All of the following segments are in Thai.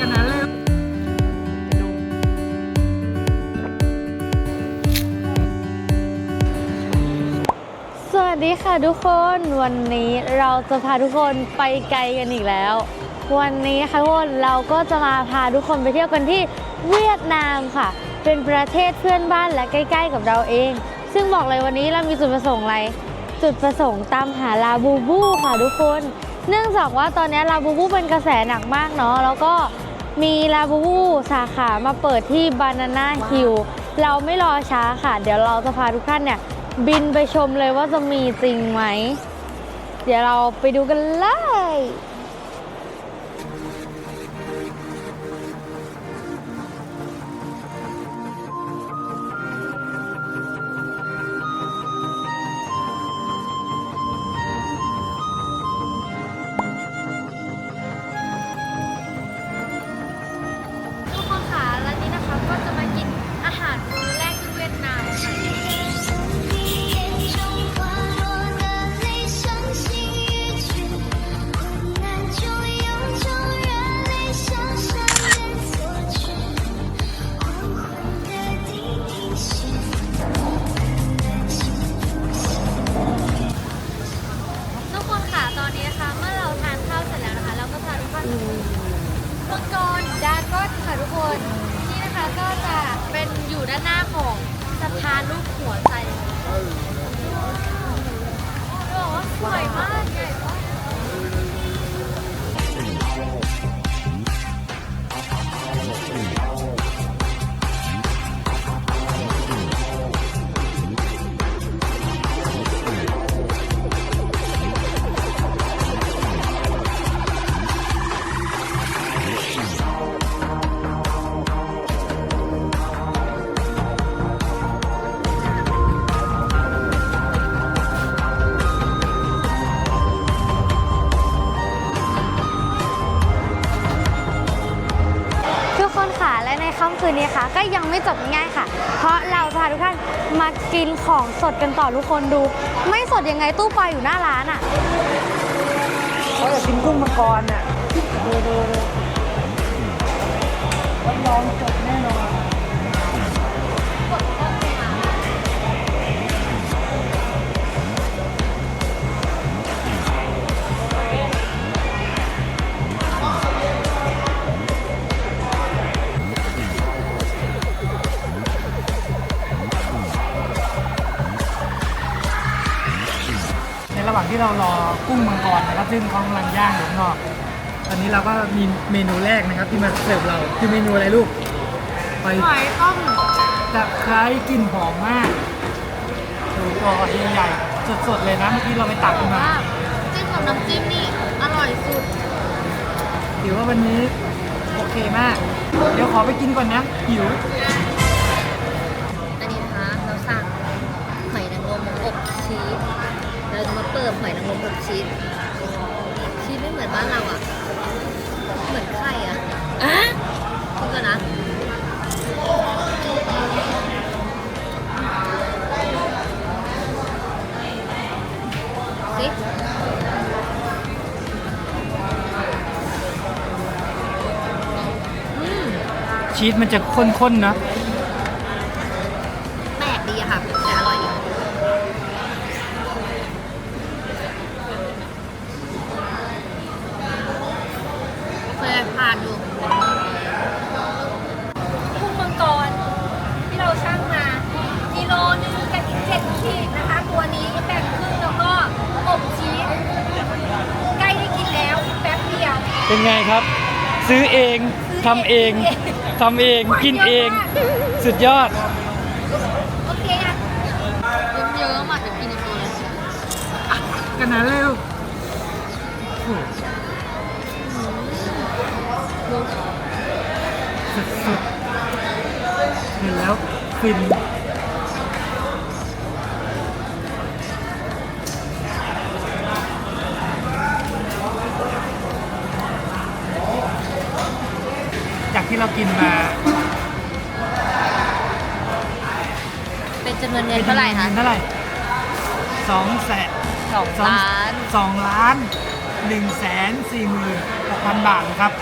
กันนั้นเลยสวัสดีค่ะทุกคนวันนี้เราจะพาทุกคนไปไกลกันอีกแล้ว วันนี้นะคะทุกคนเราก็จะมาพาทุกคนไปเที่ยวกันที่เวียดนามค่ะ เป็นประเทศเพื่อนบ้านและใกล้ ๆ กับเราเอง ซึ่งบอกเลยวันนี้เรามีจุดประสงค์อะไร จุดประสงค์ตามหาลาบูบูค่ะทุกคน เนื่องจากว่าตอนนี้ลาบูบูเป็นกระแสหนักมากเนาะแล้วก็มีลาบูบูสาขามาเปิดที่บานาน่าฮิลเราไม่รอช้าค่ะ เดี๋ยวเราจะพาทุกท่านเนี่ย บินไปชมเลยว่าจะมีจริงไหม เดี๋ยวเราไปดูกันเลย อยู่ด้านหน้าของสะพานรูปหัวใจเขาบอกว่าสวยมาก ไม่จบง่ายๆค่ะ เพราะเราพาทุกท่านมากินของสดกันต่อทุกคนดู ไม่สดยังไงตู้ปลาอยู่หน้าร้านอะ เขาอยากกินกุ้งมังกรน่ะดูดูดูรับรองสดแน่นอน ที่เรารอกุ้งมังกรนะครับซึ่งเขากำลังย่างอยู่ข้างนอกตอนนี้เราก็มีเมนูแรกนะครับที่มาเสิร์ฟเราคือเมนูอะไรลูกไปหอยต้มตะไคร้กลิ่นหอมมากดูตัวใหญ่ๆสดๆเลยนะเมื่อกี้เราไปตักมาว่าจิ้มกับน้ำจิ้มนี่อร่อยสุดถือว่าวันนี้โอเคมาก เดี๋ยวขอไปกินก่อนนะหิว เราจะมาเปิดหอยนางรมอบชีสชีสไม่เหมือนบ้านเราอะ เหมือนไข่อะอะคุณก่อนนะสิชีสมันจะข้นๆนะ ไงครับ ซื้อเองทำเองทำเองกินเอง สุดยอด โอเคอะเยอะๆมาเดี๋ยวกินในตัวเลยกันนั้นเลยลูกสุดๆเห็นแล้วฟิน ที่เรากินมาเป็นจำนวนเงินเท่าไหร่คะเท่าไหร่สองแสนสองล้าน สองล้านหนึ่งแสนสี่หมื่นหกพันบาทครับ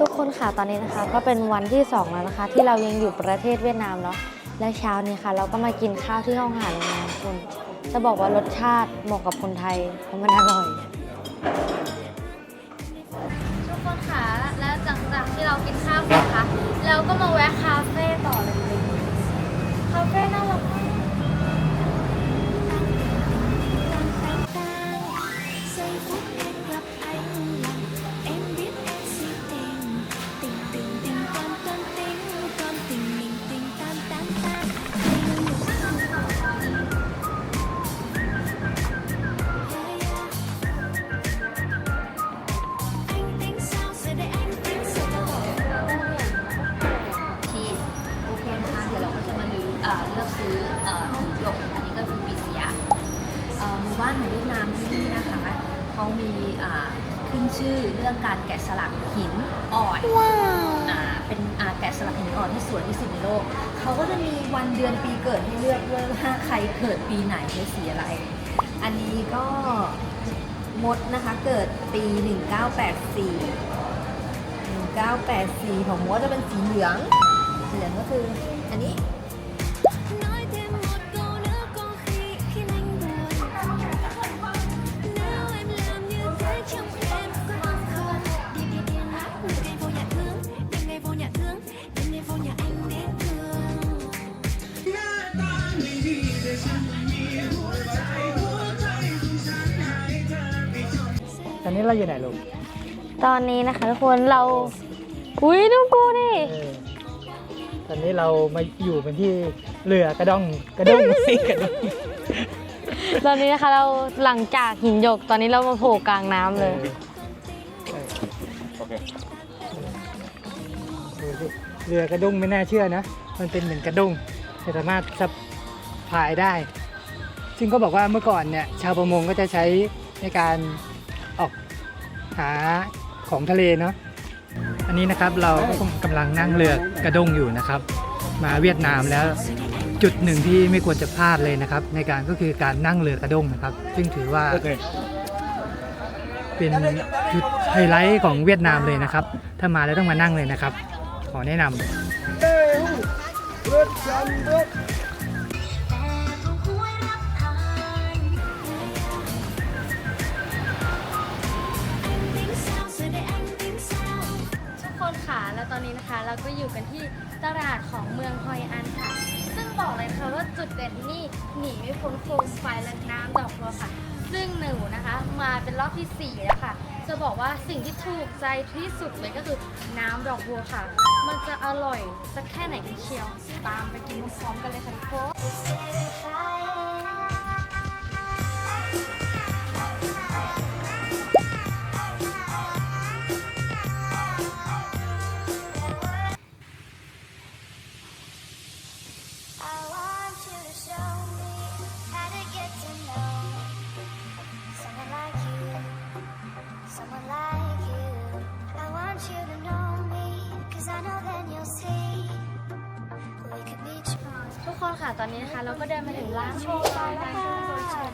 ทุกคนค่ะตอนนี้นะคะก็เป็นวันที่ 2 แล้วนะคะ ที่เรายังอยู่ประเทศเวียดนามเนาะและเช้านี้ค่ะ เราก็มากินข้าวที่ห้องอาหารโรงแรมคุณ จะบอกว่ารสชาติเหมาะกับคนไทยเพราะมันอร่อย ทุกคนค่ะแล้วหลังจากที่เรากินข้าวเสร็จค่ะเราก็มาแวะคาเฟ่ต่อเลยคาเฟ่น่ารักมาก เขามีอ่าขึ้นชื่อเรื่องการแกะสลักหินอ่อนอ่าเป็นอ่าแกะสลักหินอ่อนที่สวยที่สุดในโลก เขาก็จะมีวันเดือนปีเกิดให้เลือกด้วยว่าใครเกิดปีไหนในสีอะไร อันนี้ก็มดนะคะเกิดปี 1984 1984 ของมดจะเป็นสีเหลือง เหลืองก็คืออันนี้ นนี้เราอยู่ไหนลูกตอนนี้นะคะทุกคนเรา อุ้ยดูกูดิเออตอนนี้เรามาอยู่เป็นที่เรือกระด้องกระด้งกระด้งตอนนี้นะคะเราหลังจากหินหยกตอนนี้เรามาโผล่กลางน้ำเลย โอเคดูสิเรือกระด้งไม่น่าเชื่อนะ มันเป็นเหมือนกระด้งแต่สามารถสะพายได้ ซึ่งก็บอกว่าเมื่อก่อนเนี่ยชาวประมงก็จะใช้ในการออก หาของทะเลเนาะอันนี้นะครับเราก็กำลังนั่งเรือกระด้งอยู่นะครับ มาเวียดนามแล้วจุดหนึ่งที่ไม่ควรจะพลาดเลยนะครับ ในการก็คือการนั่งเรือกระด้งนะครับ ซึ่งถือว่าเป็นจุดไฮไลท์ของเวียดนามเลยนะครับ ถ้ามาแล้วต้องมานั่งเลยนะครับ ขอแนะนำ เราก็อยู่กันที่ตลาดของเมืองฮอยอันค่ะ ซึ่งบอกเลยค่ะว่าจุดเด่นที่นี่หนีไม่พ้นโคมไฟและน้ำดอกบัวค่ะ ซึ่งหนูนะคะ มาเป็นรอบที่ 4 แล้วค่ะ จะบอกว่าสิ่งที่ถูกใจที่สุดเลยก็คือน้ำดอกบัวค่ะ มันจะอร่อยสักแค่ไหนกันเชียว ตามไปกินพร้อมๆกันเลยค่ะทุกคน ค่ะตอนนี้นะคะเราก็เดินมาถึงร้านโชว์ลายแล้วค่ะ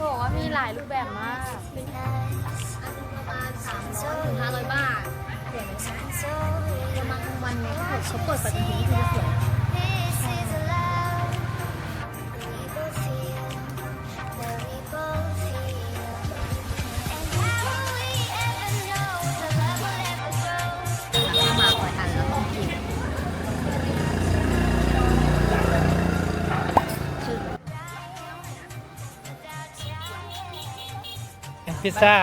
บอกว่ามีหลายรูปแบบมากเป็นประมาณ300ถึง500บาท so ประมาณกวันเนี่ยถ้าเกิดเขาเปิดปฏิทินคือจะสวย พิซซ่า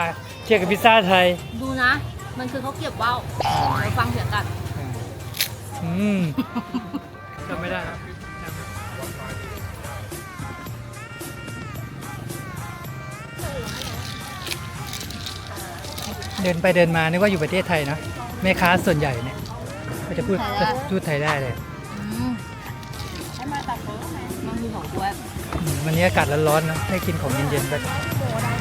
เทียบกับพิซซ่าไทย ดูนะ มันคือเขาวเกรียบว่าวไปฟังเสียงกัน อืมจำไม่ได้ครับเดินไปเดินมานึกว่าอยู่ประเทศไทยเนอะแม่ค้าส่วนใหญ่เนี่ยก็จะพูดไทยได้ พูดไทยได้เลย วันนี้อากาศร้อนๆนะ ให้กินของเย็นๆไปทำไม่ได้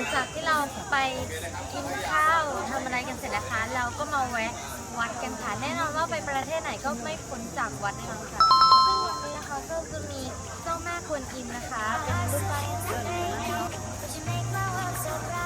งจากที่เราไปกินข้าวทำอะไรกันเสร็จแล้วคะ เราก็มาแวะวัดกันค่ะแน่นอนว่าไปประเทศไหนก็ไม่พ้นจากวัดแน่นอนค่ะซึ่งวันนี้นะคะก็จะมีเจ้าแม่กวนอิมนะคะเป็นรูปปั้นสวยมาก But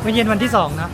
เมื่อเย็นวันที่สองนะ